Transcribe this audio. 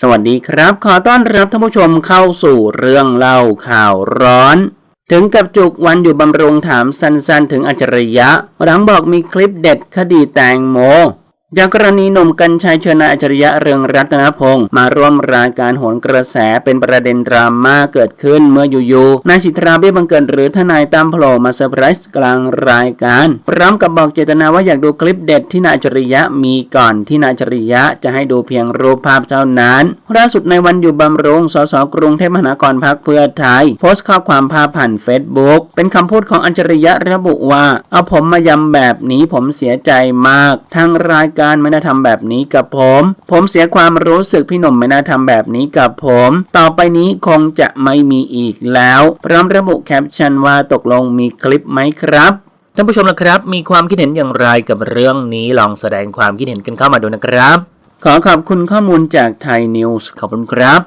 สวัสดีครับ ขอต้อนรับท่านผู้ชมเข้าสู่เรื่องเล่าข่าวร้อน ถึงกับจุกวันอยู่บำรุงถามสั้นๆ ถึงอัจฉริยะหลังบอกมีคลิปเด็ดคดีแตงโม จากกรณีหนุ่มกัญชัยเชิญนายอัจฉริยะเรืองรัตนพงศ์มาร่วมรายการโหนกระแสเป็นประเด็นดราม่าเกิดขึ้นเมื่ออยู่ๆนายสิทธาเบี้ยบังเกิดหรือทนายตามโผล่มาเซอร์ไพรส์กลางรายการพร้อมกับบอกเจตนาว่าอยากดูคลิปเด็ดที่นายอัจฉริยะมีก่อนที่นายอัจฉริยะจะให้ดูเพียงรูปภาพเท่านั้นล่าสุดในวันอยู่บำรุงสสกรุงเทพมหานครพักเพื่อไทย โพสต์ข้อความภาพผ่านเฟซบุ๊กเป็นคำพูดของอัจฉริยะระบุว่า เอาผมมายำแบบนี้ผมเสียใจมากทางรายการไม่ได้ทำแบบนี้กับผม ผมเสียความรู้สึกพี่หนุ่มไม่น่าทำแบบนี้กับผม ต่อไปนี้คงจะไม่มีอีกแล้ว พร้อมระบุแคปชั่นว่าตกลงมีคลิปไหมครับท่านผู้ชมนะครับ มีความคิดเห็นอย่างไรกับเรื่องนี้ลองแสดงความคิดเห็นกันเข้ามาดูนะครับ ขอขอบคุณข้อมูลจากไทยนิวส์ขอบคุณครับ